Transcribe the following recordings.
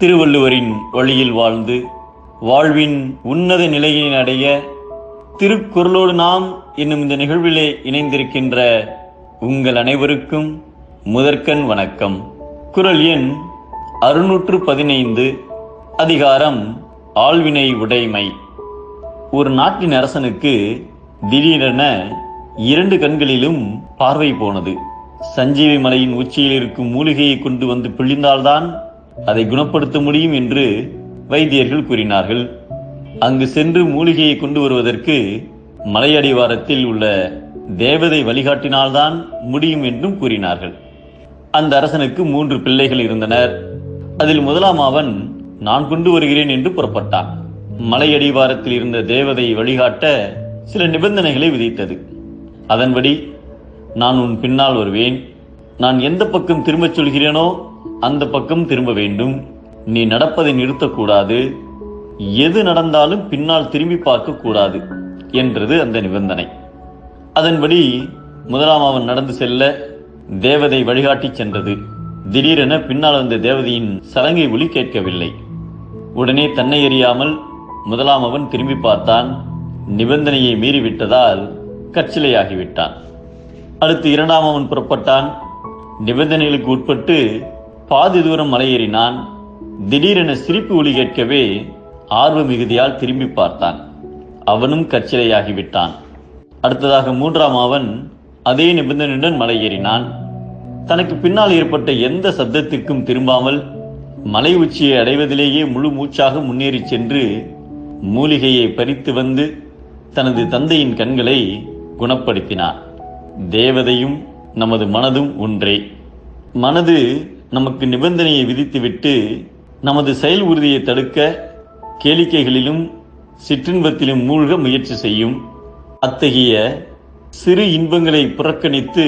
திருவள்ளுவரின் வழியில் வாழ்ந்து வாழ்வின் உன்னத நிலையை அடைய திருக்குறளோடு நாம் என்னும் இந்த நிகழ்விலே இணைந்திருக்கின்ற உங்கள் அனைவருக்கும் முதற்கண் வணக்கம். குறள் எண் அறுநூற்று பதினைந்து அதிகாரம் ஆழ்வினை உடைமை. ஒரு நாட்டின் அரசனுக்கு திடீரென இரண்டு கண்களிலும் பார்வை போனது. சஞ்சீவி மலையின் உச்சியில் இருக்கும் மூலிகையை கொண்டு வந்து பிழிந்தால்தான் அதை குணப்படுத்த முடியும் என்று வைத்தியர்கள் கூறினார்கள். அங்கு சென்று மூலிகையை கொண்டு வருவதற்கு மலையடிவாரத்தில் உள்ள தேவதை வழிகாட்டினால்தான் முடியும் என்றும் கூறினார்கள். அந்த அரசனுக்கு மூன்று பிள்ளைகள் இருந்தனர். அதில் முதலாம் அவன் நான் கொண்டு வருகிறேன் என்று புறப்பட்டான். மலையடிவாரத்தில் இருந்த தேவதை வழிகாட்ட சில நிபந்தனைகளை விதித்தது. அதன்படி நான் உன் பின்னால் வருவேன். நான் எந்த பக்கம் திரும்பச் சொல்கிறேனோ அந்த பக்கம் திரும்ப வேண்டும். நீ நடப்பதை நிறுத்தக்கூடாது. எது நடந்தாலும் பின்னால் திரும்பி பார்க்க கூடாது என்றது அந்த நிபந்தனை. அதன்படி முதலாம் அவன் நடந்து செல்ல தேவதை வழிகாட்டி சென்றது. திடீரென பின்னால் வந்த தேவதையின் சலங்கை ஒலி கேட்கவில்லை. உடனே தன்னை எறியாமல் முதலாம் அவன் திரும்பி பார்த்தான். நிபந்தனையை மீறிவிட்டதால் கற்சிலையாகிவிட்டான். அடுத்து இரண்டாம் அவன் புறப்பட்டான். நிபந்தனைகளுக்கு உட்பட்டு பாதி தூரம் மலையேறினான். திடீரென சிரிப்பு ஒளி கேட்கவே ஆர்வ மிகுதியால் திரும்பி பார்த்தான். அவனும் கச்சிலையாகிவிட்டான் அடுத்ததாக மூன்றாம் அவன் அதே நிபந்தனையுடன் மலையேறினான். தனக்கு பின்னால் ஏற்பட்ட எந்த சப்தத்திற்கும் திரும்பாமல் மலை உச்சியை அடைவதிலேயே முழு மூச்சாக முன்னேறி சென்று மூலிகையை பறித்து வந்து தனது தந்தையின் கண்களை குணப்படுத்தினார் தேவதையும் நமது மனதும் ஒன்றே. மனது நமக்கு நிபந்தனையை விதித்துவிட்டு நமது செயல் உறுதியை தடுக்க கேளிக்கைகளிலும் சிற்றின்பத்திலும் மூழ்க முயற்சி செய்யும். அத்தகைய சிறு இன்பங்களை புறக்கணித்து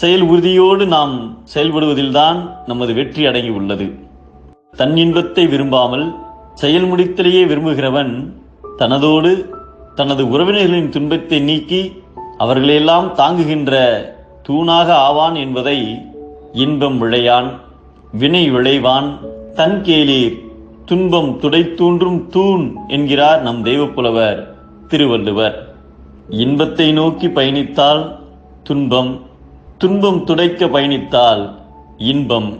செயல் உறுதியோடு நாம் செயல்படுவதில்தான் நமது வெற்றி அடங்கி உள்ளது. தன் இன்பத்தை விரும்பாமல் செயல் முடித்தலையே விரும்புகிறவன் தனதோடு தனது உறவினர்களின் துன்பத்தை நீக்கி அவர்களையெல்லாம் தாங்குகின்ற தூணாக ஆவான் என்பதை இன்பம் விளையான் வினை விளைவான் தன் கேளீர் துன்பம் துடைத்தூன்றும் தூண் என்கிறார் நம் தெய்வப்புலவர் திருவள்ளுவர். இன்பத்தை நோக்கி பயணித்தால் துன்பம் துன்பம் துடைக்க பயணித்தால் இன்பம்.